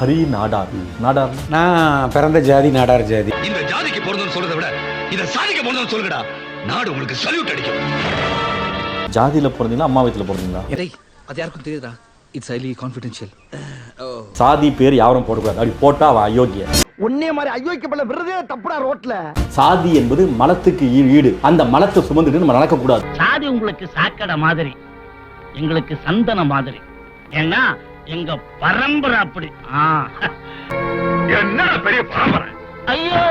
ஹரி நாடார். நாடார். நான் பிறந்த ஜாதி நாடார் ஜாதி. இந்த ஜாதிக்கு பிறந்தன்னு சொல்றதை விட இத சாதிக்க பிறந்தன்னு சொல்லுங்கடா. நாடு உங்களுக்கு சல்யூட் அடிக்கும். ஜாதியில பிறந்தீங்களா அம்மா வயித்துல பிறந்தீங்களா? டேய் அது யாருக்கும் தெரியுதா இட்ஸ் ஹைலி கான்ஃபிடென்ஷியல் சாதி பேர் யாரும் போடக்கூடாது. அப்படி போட்டா அவன் அயோக்கிய. உன்னே மாதிரி ஐயோக்கப்பட விடுறதே தப்புடா ரோட்ல. சாதி என்பது மலத்துக்கு ஈடு. அந்த மலத்தை சுமந்துட்டு நம்ம நடக்க கூடாது சாதி உங்களுக்கு சாக்கடை மாதிரி எங்களுக்கு சந்தன மாதிரி. ஏன்னா எங்க பரம்பரை அப்படி. என்ன பெரிய பரம்பரை? ஐயோ.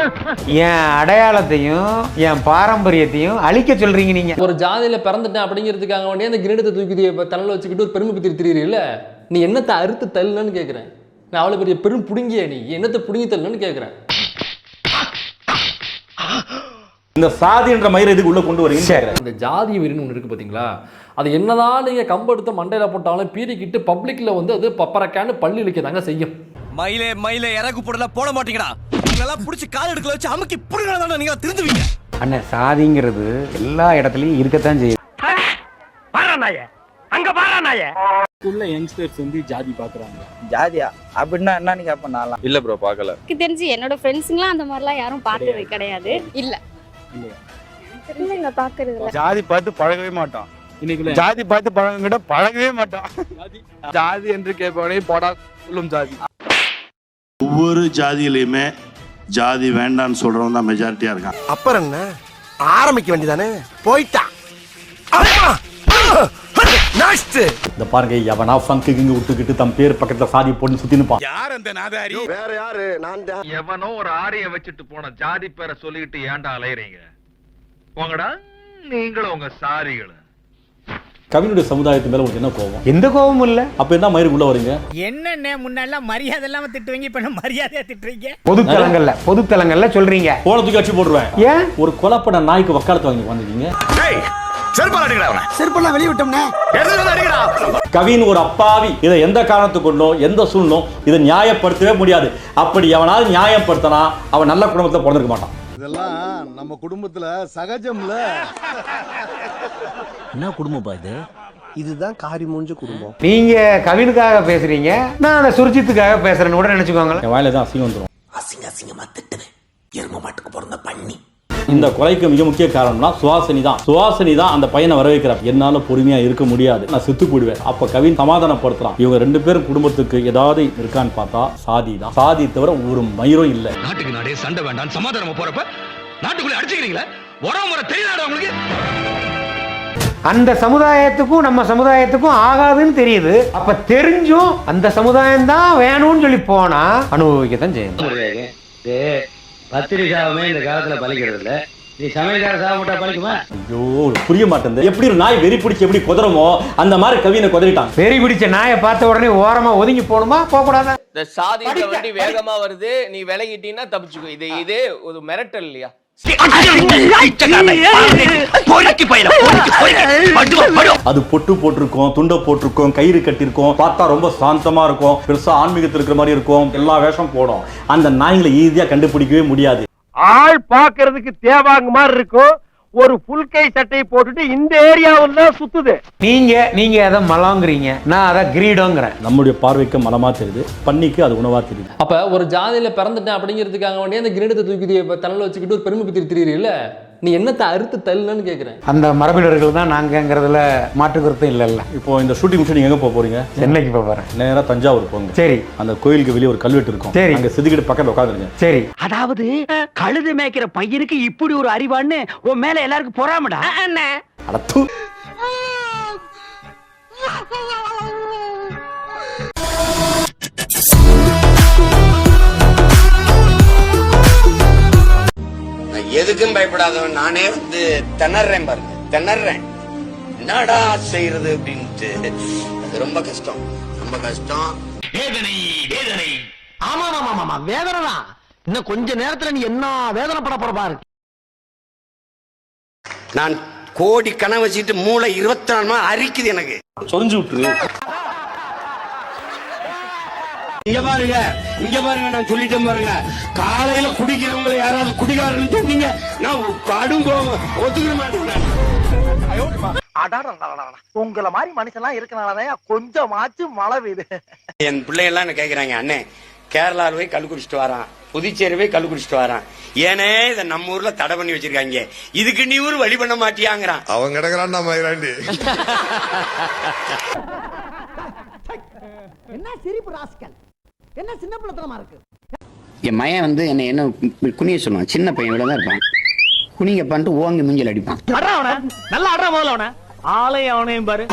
என் அடையாளத்தையும் என் பாரம்பரியத்தையும் அழிக்க சொல்றீங்க நீங்க. ஒரு ஜாதியில பிறந்துட்டேன் அப்படிங்கிறதுக்காக வேண்டிய அந்த கிரீடத்தை தூக்கி தலையில வச்சுக்கிட்டு ஒரு பெருமை பத்தி திரியிறீல்ல நீ என்னத்தை அறுத்து தள்ளுன்னு கேக்குறேன்? நான் அவ்வளவு பெரிய பெரும் புடுங்கிய நீ. என்னத்தை புடுங்கி தள்ளுன்னு கேக்குறேன்? இந்த சாதி என்ற மயிரை இதுக்கு உள்ள கொண்டு கேக்குறேன். இந்த ஜாதி வெறின்னு ஒன்று இருக்கு பாத்தீங்களா? அது என்னதான் நீங்க கம்பெடுத்து மண்டையில போட்டாலும் பீறிக்கிட்டு பப்ளிக்ல வந்து அது பப்பரக்கான்னு பள்ளி இழுக்கதாங்க செய்யும். மயிலே மயிலே இறகு போடல போட மாட்டீங்கடா. உங்களெல்லாம் புடிச்சு கால் எடுக்கல வச்சு அமுக்கி புடுங்கலாம் நீங்க திருந்துவீங்க. அண்ணன் சாதிங்கிறது எல்லா இடத்துலயும் இருக்கத்தான் செய்யுது. பாரானாய அங்க பாரானாய ஜாதியா? அப்படின்னா என்னன்னு கேட்பேன் நான்லாம். இல்ல ப்ரோ பார்க்கல. எனக்கு தெரிஞ்சு என்னோட ஃப்ரெண்ட்ஸுங்களாம் அந்த மாதிரிலாம் யாரும் பார்த்தது கிடையாது. இல்ல. இல்லைங்க பாக்குறது இல்ல ஜாதி பார்த்து பழகவே மாட்டான். ஜாதி பார்த்து பழகிட்ட பழகவே மாட்டான். ஜாதி. என்று கேட்பவனே போடா சொல்லும் ஜாதி. ஒவ்வொரு ஜாதியிலையுமே ஜாதி வேண்டான்னு சொல்றவன் தான் மெஜாரிட்டியா இருக்கான். அப்புறம் என்ன? ஆரம்பிக்க வேண்டியதானே? போயிட்டான். இந்த பாருங்க எவனா ஃபங்கு கிங்கு விட்டுக்கிட்டு தம் பேர் பக்கத்துல சாதி போட்டு சுத்தி நிப்பான் யார் அந்த நாதாரி? வேற யாரு? நான் தான். எவனோ ஒரு ஆரிய வச்சுட்டு போன ஜாதி பேரை சொல்லிட்டு ஏன்டா அலையறீங்க? போங்கடா நீங்களும் உங்க சாரிகளை கவினுடைய சமுதாயத்து மேல உங்களுக்கு என்ன கோவம் எந்த கோபமும் இல்ல. அப்ப என்ன மயிருக்கு உள்ள வரீங்க? என்னென்ன முன்னெல்லாம் மரியாதை இல்லாம திட்டுவீங்க இப்ப என்ன மரியாதையா திட்டுறீங்க? பொதுத்தலங்கள்ல பொதுத்தலங்கள்ல சொல்றீங்க. போன தூக்கி அடிச்சு போட்டுருவேன். ஏன்? ஒரு கொலைப்பட நாய்க்கு வக்காலத்து வாங்கி வந்திருக்கீங்க செருப்பெல்லாம் வெளிய விட்டோம்னே எடுத்து வந்து அடிக்கடா? கவின் ஒரு அப்பாவி. இதை எந்த காரணத்தை கொண்டோ எந்த சூழ்நோ இதை நியாயப்படுத்தவே முடியாது. அப்படி எவனாவது நியாயப்படுத்தினா அவன் நல்ல குடும்பத்தை பிறந்திருக்க மாட்டான். இதெல்லாம் நம்ம குடும்பத்துல சகஜம்ல. என்ன குடும்பம் இது? இதுதான் காரி மூஞ்ச குடும்பம். நீங்க கவினுக்காக பேசுறீங்க நான் அந்த சுர்ஜித்துக்காக பேசுறேன்னு கூட நினைச்சுக்கோங்களேன். என் வாயில தான் அசிங்கம் வந்துடும் அசிங்க அசிங்கமா திட்டுவேன். எரும மாட்டுக்கு பிறந்த பண்ணி இந்த கொலைக்கு மிக முக்கிய காரணம்னா சுவாசினி தான் சுவாசினி தான் அந்த பையனை வர வைக்கிறார் என்னால பொறுமையா இருக்க முடியாது. நான் செத்து போடுவேன் அப்ப கவின் சமாதானப்படுத்துறான். இவங்க ரெண்டு பேரும் குடும்பத்துக்கு ஏதாவது இருக்கான்னு பார்த்தா சாதி தான் சாதி தவிர ஒரு மயிரும் இல்லை. நாட்டுக்கு நாடே சண்டை வேண்டாம் சமாதானமா போறப்ப நாட்டுக்குள்ள அடிச்சுக்கிறீங்களா? உறவு முறை தெரியாதா உங்களுக்கு? அந்த சமுதாயத்துக்கும் நம்ம சமுதாயத்துக்கும் ஆகாதுன்னு தெரியுது. அப்ப தெரிஞ்சும் அந்த சமுதாயம் தான் வேணும்னு சொல்லி போனா அனுபவிக்கத்தான் செய்யணும் பத்திரிக்காவுமே இந்த காலத்துல பலிக்கிறது இல்ல நீ சமையல்கார சாப்பிட்டா பலிக்குமா ஐயோ புரிய மாட்டேங்குது. எப்படி ஒரு நாய் வெறி பிடிச்சி எப்படி குதறமோ அந்த மாதிரி கவினை குதறிட்டான். வெறி பிடிச்ச நாயை பார்த்த உடனே ஓரமா ஒதுங்கி போகணுமா? போக கூடாதா இந்த சாதி வண்டி வேகமா வருது நீ விலகிட்டீன்னா தப்பிச்சுக்கோ. இது இது ஒரு மிரட்டல் இல்லையா? அது பொட்டு போட்டிருக்கோம் துண்டை போட்டிருக்கோம் கயிறு கட்டியிருக்கோம் பார்த்தா ரொம்ப சாந்தமா இருக்கும் பெருசா ஆன்மீகத்தில் இருக்கிற மாதிரி இருக்கும் எல்லா வேஷம் போடும். அந்த நாய்களை ஈஸியா கண்டுபிடிக்கவே முடியாது. ஆள் பாக்குறதுக்கு தேவாங்க மாதிரி இருக்கும். ஒரு புல் கை சட்டையை போட்டுட்டு இந்த ஏரியாவில் தான் சுத்துது. நீங்க நீங்க அதை மலாங்கிறீங்க. நான் அதை கிரீடோங்கிறேன். நம்முடைய பார்வைக்கு மலமா தெரியுது பண்ணிக்கு அது உணவா தெரியுது. அப்ப ஒரு ஜாதியில பிறந்துட்டேன் அப்படிங்கிறதுக்காக வேண்டிய அந்த கிரீடத்தை தூக்கி தலையில வச்சுக்கிட்டு ஒரு பெருமை பத்தி திரியிறீல்ல? நீ என்னத்தை அறுத்து தள்ளுன்னு கேக்குறேன். அந்த மரபினர்கள் தான் நாங்கங்கிறதுல மாற்று கருத்தும் இல்லைல்ல. இப்போ இந்த ஷூட்டிங் முடிச்சு எங்க போக போறீங்க? சென்னைக்கு போக போறேன். நேரா தஞ்சாவூர் போங்க. சரி. அந்த கோயிலுக்கு வெளியே ஒரு கல்வெட்டு இருக்கும். சரி. அங்க செதுக்கிட்டு பக்கத்துல உட்காந்துருங்க. சரி. அதாவது கழுது மேய்க்கிற பையனுக்கு இப்படி ஒரு அறிவான்னு உன் மேல எல்லாருக்கும் பொறாமடா? அடத்து. எதுக்கும் பயப்படாதவன் நானே வந்து திணறேன் பாருங்க திணறேன். என்னடா செய்யறது அப்படின்ட்டு. அது ரொம்ப கஷ்டம் ரொம்ப கஷ்டம். வேதனை வேதனை. ஆமா ஆமா ஆமா வேதனை தான். இன்னும் கொஞ்ச நேரத்துல நீ என்ன வேதனை பட போற பாரு. நான் கோடி கனவு வச்சுட்டு மூளை இருபத்தி நாலு மணி அரிக்குது எனக்கு. சொரிஞ்சு விட்டுரு. இங்க பாருங்க இங்க பாருங்க நான் சொல்லிட்டேன் பாருங்க. காலையில குடிக்கிறவங்களை யாராவது குடிகாரன்னு சொன்னீங்க நான் கடும் கோவம் ஒத்துக்கிற மாட்டேன் உங்களை மாதிரி மனுஷன்லாம் இருக்கனாலதான் கொஞ்சமாச்சும் மழை பெய்யுது. என் பிள்ளைகள்லாம் என்ன கேக்குறாங்க அண்ணே கேரளாவில் போய் கல் குடிச்சிட்டு வரான். புதுச்சேரி போய் கல் குடிச்சிட்டு வரான். ஏனே இதை நம்ம ஊர்ல தடை பண்ணி வச்சிருக்காங்க. இதுக்கு நீ ஊர் வழி பண்ண மாட்டியாங்கிறான். அவன் கிடக்குறான் நம்ம என்ன சிரிப்பு ராஸ்கல்? என்ன சின்ன பிள்ளைத்தனமா இருக்கு? என் மயன் வந்து என்ன என்ன குனிய சொல்லுவான். சின்ன பையன் இவ்வளவு தான் இருப்பான். குனிங்க பண்ணிட்டு ஓங்கி மூஞ்சில் அடிப்பான். அடா அவன. நல்லா அடா முதல்ல அவன. ஆளையும் அவனையும் பாரு.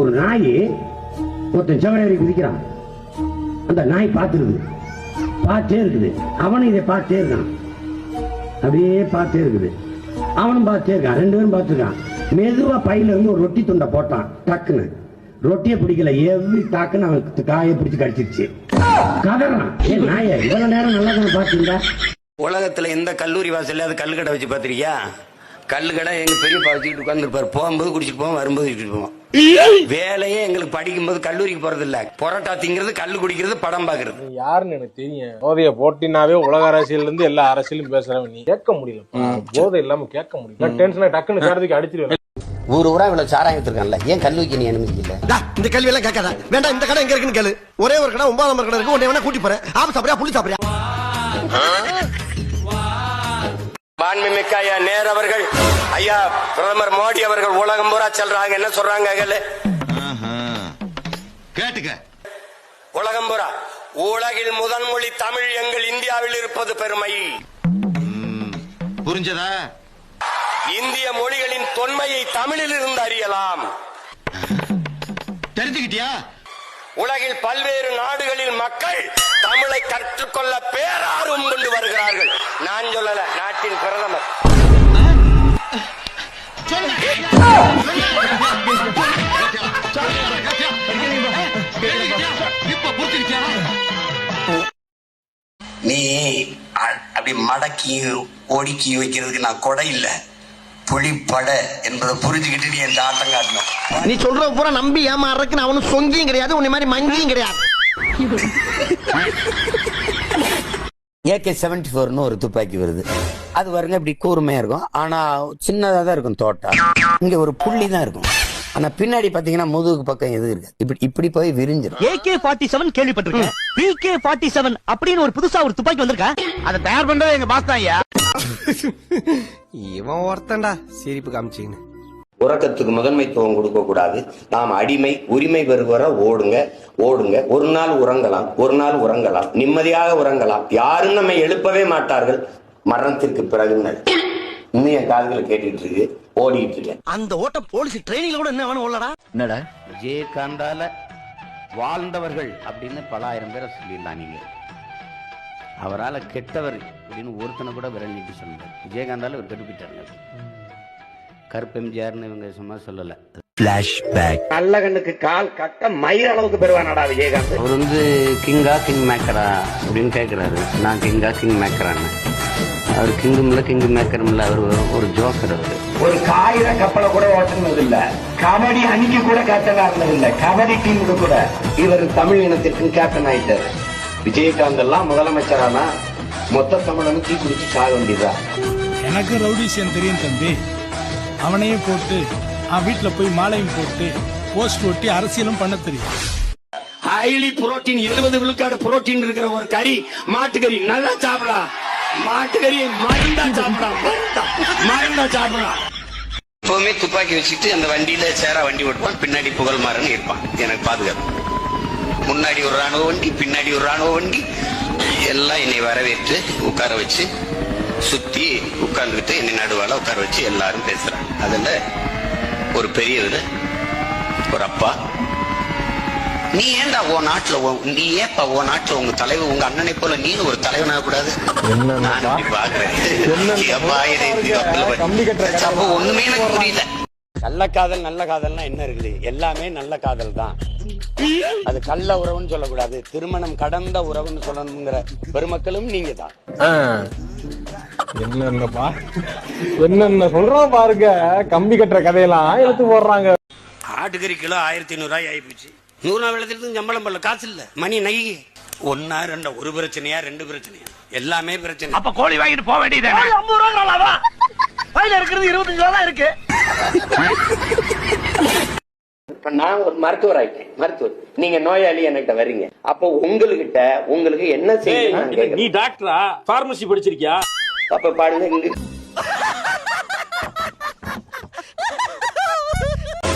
ஒரு நாய் ஒருத்தன் செவனேறி குதிக்கிறான். அந்த நாய் பார்த்துருது பார்த்தே இருக்குது. அவனும் இதை பார்த்தே இருக்கான். அப்படியே பார்த்தே இருக்குது. அவனும் பார்த்தே இருக்கான் ரெண்டு பேரும் பார்த்துருக்கான். மெதுவாக பையில இருந்து ஒரு ரொட்டி துண்டை போட்டான் டக்குன்னு. ரொட்டியை பிடிக்கல எவ்ரி டாக்குன்னு அவன் காயை பிடிச்சி கடிச்சிருச்சு. கதறான். ஏ நாய இவ்வளவு நேரம் நல்லா தானே பார்த்துருந்தா? உலகத்துல எந்த கல்லூரி வாசல்ல கல்லு கடை வச்சு பாத்திருக்கியா கல்லு கடை எங்க பெரியப்பா வச்சுக்கிட்டு உட்காந்துருப்பாரு போகும்போது குடிச்சிட்டு போவோம் வரும்போது குடிச்சிட்டு போவோம். வேலையே எங்களுக்கு படிக்கும்போது கல்லூரிக்கு போறது இல்ல பொரோட்டா திங்கிறது கல்லு குடிக்கிறது படம் பாக்குறது. யாருன்னு எனக்கு தெரியும். போதைய போட்டினாவே உலக அரசியல்ல இருந்து எல்லா அரசியலும் பேசுறவன் நீ. கேட்க முடியல போதை இல்லாம கேட்க முடியல. டென்ஷனா டக்குன்னு சேர்த்துக்கு அடிச்சிருவேன் ஊர் ஊரா இவ்வளவு சாராயம் வச்சிருக்கான்ல. ஏன் கல்லூரிக்கு நீ அனுமதிக்கல இந்த கேள்வி எல்லாம் கேட்காத. வேண்டாம் இந்த கடை எங்க இருக்குன்னு கேளு. ஒரே ஒரு கடை ஒன்பதாம் நம்பர் கடை இருக்கு. உன்னை வேணா கூட்டி போறேன். ஆப்பு சாப்பிடுறியா? புளி சாப்பிடுறியா? மாண்புமிக்க ஐயா நேர் அவர்கள். ஐயா பிரதமர் மோடி அவர்கள் உலகம் பூரா செல்றாங்க. என்ன சொல்றாங்க? கேட்டுக்க. உலகம் பூரா. உலகில் முதல் மொழி தமிழ் எங்கள் இந்தியாவில் இருப்பது பெருமை. புரிஞ்சதா? இந்திய மொழிகளின் தொன்மையை தமிழில் இருந்து அறியலாம். தெரிஞ்சுக்கிட்டியா? உலகில் பல்வேறு நாடுகளில் மக்கள் தமிழை கற்றுக்கொள்ள பேரார்வம் கொண்டு வருகிறார்கள். நான் சொல்லல நாட்டின் பிரதமர். நீ அ- அப்படி மடக்கி ஒடுக்கி வைக்கிறதுக்கு நான் கொடை இல்லை. புலிப்பட என்பதை புரிஞ்சுக்கிட்டு நீ என் ஆட்டம் காட்டணும் நீ சொல்ற பூரா நம்பி ஏமாறதுக்கு நான் ஒன்னும் சொங்கியும் கிடையாது உன்னை மாதிரி மங்கியும் கிடையாது. ஏகே செவன்டி ஃபோர்னு ஒரு துப்பாக்கி வருது. அது பாருங்க இப்படி கூர்மையா இருக்கும். ஆனா சின்னதா தான் இருக்கும் தோட்டா இங்க ஒரு புள்ளி தான் இருக்கும். ஆனா பின்னாடி பாத்தீங்கன்னா முதுகுக்கு பக்கம் எது இருக்கு இப்படி இப்படி போய் விரிஞ்சிடும் ஏகே ஃபார்ட்டி செவன் கேள்விப்பட்டிருக்கேன். பிகே ஃபார்ட்டி செவன் அப்படின்னு ஒரு புதுசா ஒரு துப்பாக்கி வந்திருக்கா? அதை தயார் பண்றது எங்க பாஸ் தான் ஐயா. இவன் ஒருத்தன்டா. சிரிப்பு காமிச்சின்னு உறக்கத்துக்கு முதன்மைத்துவம் கொடுக்க கூடாது நாம் அடிமை உரிமை பெறுவர ஓடுங்க ஓடுங்க. ஒரு நாள் உறங்கலாம் ஒரு நாள் உறங்கலாம். நிம்மதியாக உறங்கலாம். யாரும் நம்மை எழுப்பவே மாட்டார்கள். மரணத்திற்கு பிறகு இன்னும் என் காதுகளை கேட்டுட்டு இருக்கு. ஓடிட்டு இருக்கேன் அந்த ஓட்ட போலீஸ் ட்ரைனிங்ல கூட என்ன வேணும் உள்ளடா என்னடா? விஜயகாந்தால வாழ்ந்தவர்கள் அப்படின்னு பல ஆயிரம் பேரை சொல்லிடலாம் நீங்க. அவரால கெட்டவர் அப்படின்னு ஒருத்தனை கூட விரல் நீட்டி சொன்னார் விஜயகாந்தால ஒரு கெட்டு கருப்பு எம்ஜிஆர்னு இவங்க சும்மா சொல்லல. நல்ல கண்ணுக்கு கால் கட்ட மயிர் அளவுக்கு பெறுவானடா விஜயகாந்த். அவர் வந்து கிங்கா கிங் மேக்கரா அப்படின்னு கேட்கிறாரு நான் கிங்கா கிங் மேக்கரான்னு அவர் கிங்கும் இல்ல கிங் மேக்கரும் இல்ல அவர் ஒரு- ஜோக்கர் அவர். ஒரு காகித கப்பலை கூட ஓட்டுனது இல்ல கபடி அணிக்கு கூட கேப்டனா இருந்தது இல்ல கபடி டீமுக்கு கூட. இவர் தமிழ் இனத்திற்கு கேப்டன் ஆயிட்டாரு. விஜயகாந்த் எல்லாம் முதலமைச்சரானா மொத்த தமிழனும் தீ குடிச்சு சாக வேண்டியதா? எனக்கு ரவுடிசியன் தெரியும் தம்பி. அவனையும் போட்டு அவன் வீட்டுல போய் மாலையும் போட்டு போஸ்ட் ஒட்டி அரசியலும் பண்ண தெரியும். ஹைலி புரோட்டீன் எழுபது விழுக்காடு புரோட்டீன் இருக்கிற ஒரு கறி மாட்டுக்கறி நல்லா சாப்பிடலாம். மாட்டுக்கறி மருந்தா சாப்பிடலாம் மருந்தா. சாப்பிடலாம் எப்பவுமே துப்பாக்கி வச்சுட்டு அந்த வண்டியில சேரா வண்டி ஓட்டுவான். பின்னாடி புகழ் புகழ்மாறன் இருப்பான். எனக்கு பாதுகாப்பு. முன்னாடி ஒரு ராணுவ வண்டி பின்னாடி ஒரு ராணுவ வண்டி. எல்லாம் என்னை வரவேற்று உட்கார வச்சு சுத்தி உட்கார்ந்துக்கிட்டு என்னை நடுவால உட்கார வச்சு எல்லாரும் பேசுறாங்க. அதுல ஒரு பெரியவர் ஒரு அப்பா நீ ஏன்டா உன் நாட்டுல நீ ஏப்பா உன் நாட்டுல உங்க தலைவர் உங்க அண்ணனை போல நீனு ஒரு தலைவனாக கூடாது? ஒண்ணுமே எனக்கு புரியல. நல்ல காதல் நல்ல காதல்னா என்ன இருக்குது? எல்லாமே நல்ல காதல் தான். அது கள்ள உறவுன்னு சொல்லக்கூடாது. திருமணம் கடந்த உறவுன்னு சொல்லணுங்கிற பெருமக்களும் நீங்க தான் என்னென்னப்பா? என்னென்ன சொல்றான் பாருங்க. கம்பி கட்டுற கதையெல்லாம் எடுத்து போடுறாங்க. ஆட்டுக்கறி கிலோ ஆயிரத்தி ஐநூறு ரூபாய் ஆயிப்போச்சு. நூறு நாள் வேலை சம்பளம் பண்ணல காசு இல்ல. மணி நகி ஒன்னா ரெண்டா ஒரு பிரச்சனையா ரெண்டு பிரச்சனையா? எல்லாமே பிரச்சனை. அப்ப கோழி வாங்கிட்டு போக வேண்டியது ஐம்பது ரூபா நல்லாவா கையில இருக்கிறது இருபத்தஞ்சு ரூபா தான் இருக்கு. இப்ப நான் ஒரு மருத்துவர் ஆயிட்டேன். மருத்துவர் நீங்க நோயாளி என்கிட்ட வர்றீங்க. அப்போ உங்ககிட்ட உங்களுக்கு என்ன கேக்குறேன். நீ டாக்டரா பார்மசி படிச்சிருக்கியா? அப்ப பாருங்க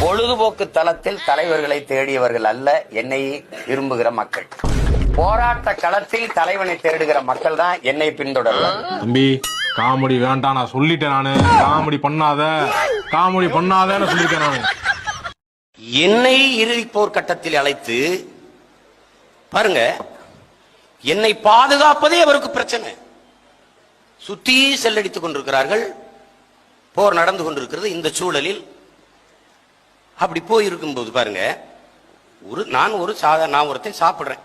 பொழுதுபோக்கு தளத்தில் தலைவர்களை தேடியவர்கள் அல்ல என்னை விரும்புகிற மக்கள். போராட்ட களத்தில் தலைவனை தேடுகிற மக்கள் தான் என்னை பின்தொடர்வார்கள் தம்பி காமெடி வேண்டாம் நான் சொல்லிட்டேன் நானு. காமெடி பண்ணாத காமெடி பண்ணாதன்னு சொல்லிட்டேன் நானு. என்னை இறுதி போர்க்கட்டத்தில் அழைத்து பாருங்க என்னை பாதுகாப்பதே அவருக்கு பிரச்சனை. சுத்தி செல்லடித்துக் கொண்டிருக்கிறார்கள் போர் நடந்து கொண்டிருக்கிறது இந்த சூழலில். அப்படி போய் போது பாருங்க ஒரு நான் ஒரு சாதா நான் ஒருத்தன் சாப்பிட்றேன்.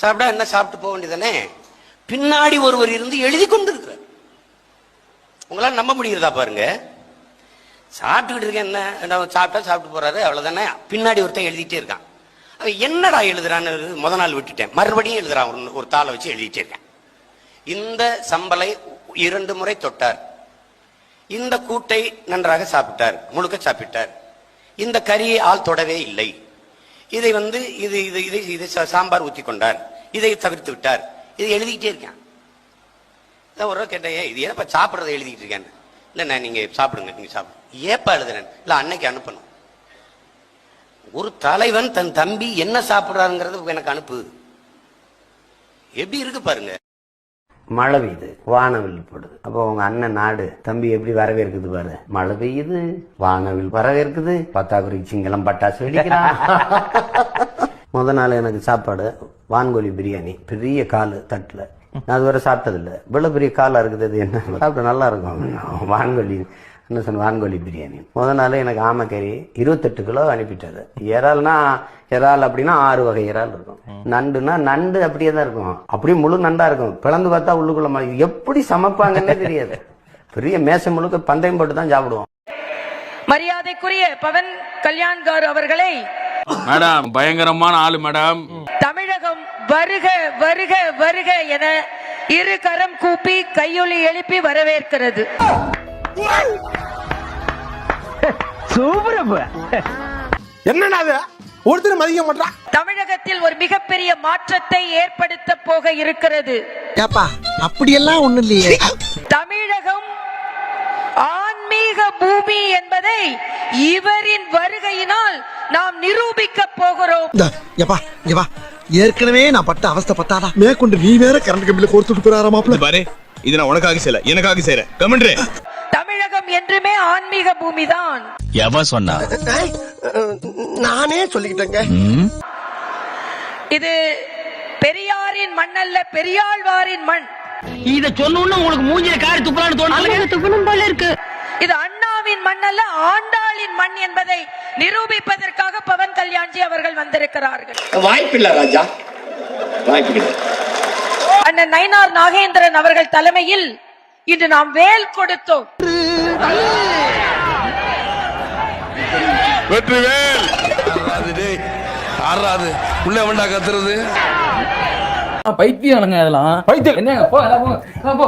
சாப்பிட்டா என்ன சாப்பிட்டு போக வேண்டியதானே பின்னாடி ஒருவர் இருந்து எழுதி கொண்டிருக்கிறார். உங்களால் நம்ப முடிகிறதா பாருங்க? சாப்பிட்டுக்கிட்டு இருக்கேன் என்ன சாப்பிட்டா சாப்பிட்டு போறாரு அவ்வளவுதானே? பின்னாடி ஒருத்தன் எழுதிட்டே இருக்கான். அவன் என்னடா எழுதுறான்னு முத நாள் விட்டுட்டேன். மறுபடியும் எழுதுறான் ஒரு ஒரு தாளை வச்சு எழுதிட்டே இருக்கேன். இந்த சம்பளை இரண்டு முறை தொட்டார். இந்த கூட்டை நன்றாக சாப்பிட்டார் முழுக்க சாப்பிட்டார். இந்த கறியை ஆள் தொடவே இல்லை. இதை வந்து இது இது இதை இதை சாம்பார் ஊற்றி கொண்டார் இதை தவிர்த்து விட்டார். இதை எழுதிக்கிட்டே இருக்கேன். நான் ஒரு கேட்டேன் இது ஏன்ப்பா சாப்பிட்றதை எழுதிக்கிட்டு இருக்கேன் இல்லைண்ணா நீங்கள் சாப்பிடுங்க நீங்கள் சாப்பிடுங்க. ஏப்பா எழுதுறேன்? இல்லை அன்னைக்கு அனுப்பணும். ஒரு தலைவன் தன் தம்பி என்ன சாப்பிட்றாருங்கிறது எனக்கு அனுப்பு. எப்படி இருக்கு பாருங்க. மழை பெய்யுது வானவில் போடுது. அப்போ உங்க அண்ணன் நாடு தம்பி எப்படி வரவேற்குது பாரு? மழை பெய்யுது வானவில் வரவேற்குது. பத்தாக்குறைக்கு சிங்களம் பட்டாசு வெடிக்கிறான். முத நாள் எனக்கு சாப்பாடு வான்கோழி பிரியாணி பெரிய காலு தட்டுல. நான் அதுவரை சாப்பிட்டது இல்ல இவ்வளவு பெரிய காலா இருக்குது அது என்ன? சாப்பிட்டு நல்லா இருக்கும். வான்கோழி என்ன சொன்ன வான்கோழி பிரியாணி. முத நாள் எனக்கு ஆமைக்கறி இருபத்தெட்டு கிலோ அனுப்பிட்டாரு இறால்னா இறால் அப்படின்னா ஆறு வகை இறால் இருக்கும். நண்டுனா நண்டு அப்படியே தான் இருக்கும். அப்படியே முழு நண்டா இருக்கும். பிளந்து பார்த்தா உள்ளுக்குள்ள மழை எப்படி சமைப்பாங்கன்னே தெரியாது. பெரிய மேசை முழுக்க பந்தயம் போட்டு தான் சாப்பிடுவோம். மரியாதைக்குரிய பவன் கல்யாண்கார் அவர்களை மேடம் பயங்கரமான ஆளு மேடம். தமிழகம் வருக வருக வருக என இரு கரம் கூப்பி கையொலி எழுப்பி வரவேற்கிறது. என்னடா அது ஒருத்தர் மதிக்க மாட்டான் தமிழகத்தில் ஒரு மிகப்பெரிய மாற்றத்தை ஏற்படுத்த போக இருக்கிறது. ஏப்பா அப்படியெல்லாம் ஒண்ணு இல்லையே. தமிழகம் ஆன்மீக பூமி என்பதை இவரின் வருகையினால் நாம் நிரூபிக்க போகிறோம். ஏப்பா வா. ஏற்கனவே நான் பட்ட அவஸ்தை பத்தாதா? மேற்கொண்டு நீ வேற கரண்ட் கம்பியில கோர்த்துட்டு போறாரா மாப்பிள்ள? பாரு இது நான் உனக்காக செய்யல எனக்காக செய்யறேன். கமெண்ட்ரே. தமிழகம் என்றுமே ஆன்மீக பூமி தான் எவன் சொன்னா நானே சொல்லிக்கிட்டேங்க. இது பெரியாரின் மண் அல்ல பெரியாழ்வாரின் மண். இத சொன்னோன்னு உங்களுக்கு மூஞ்சில காரி துப்புறான்னு துப்பணும் போல இருக்கு. இது அண்ணாவின் மண் அல்ல ஆண்டாளின் மண் என்பதை நிரூபிப்பதற்காக பவன் கல்யாண்ஜி அவர்கள் வந்திருக்கிறார்கள். வாய்ப்பில்லை ராஜா. வாய்ப்பில்லை. அண்ணன் நயினார் நாகேந்திரன் அவர்கள் தலைமையில் இன்று நாம் வேல் கொடுத்தோம். வெற்றிவேல்! ஆறாது உள்ள வேண்டா கத்துறது. பைத்தியம் அதெல்லாம் பைத்தியம் என்ன போ போ.